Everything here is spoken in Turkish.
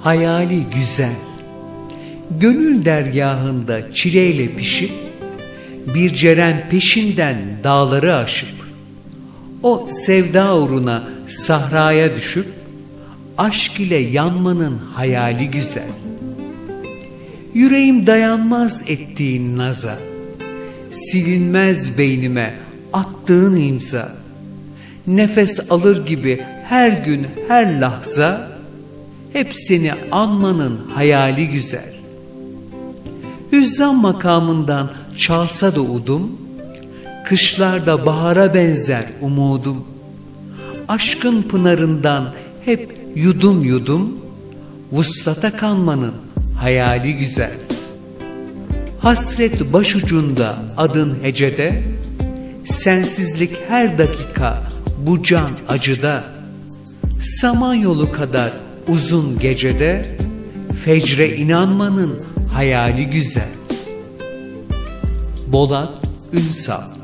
hayali güzel. Gönül dergahında çileyle pişip, bir ceren peşinden dağları aşıp, o sevda uğruna sahraya düşüp, aşk ile yanmanın hayali güzel. Yüreğim dayanmaz ettiğin naza, silinmez beynime attığın imza. Nefes alır gibi her gün her lahza, hep seni anmanın hayali güzel. Hüzzam makamından çalsa da udum, kışlarda bahara benzer umudum. Aşkın pınarından hep yudum yudum, vuslata kanmanın hayali güzel. Hasret başucunda adın hecede, sensizlik her dakika bu can acıda. Samanyolu kadar uzun gecede, fecre inanmanın hayali güzel. Bolat Ünsal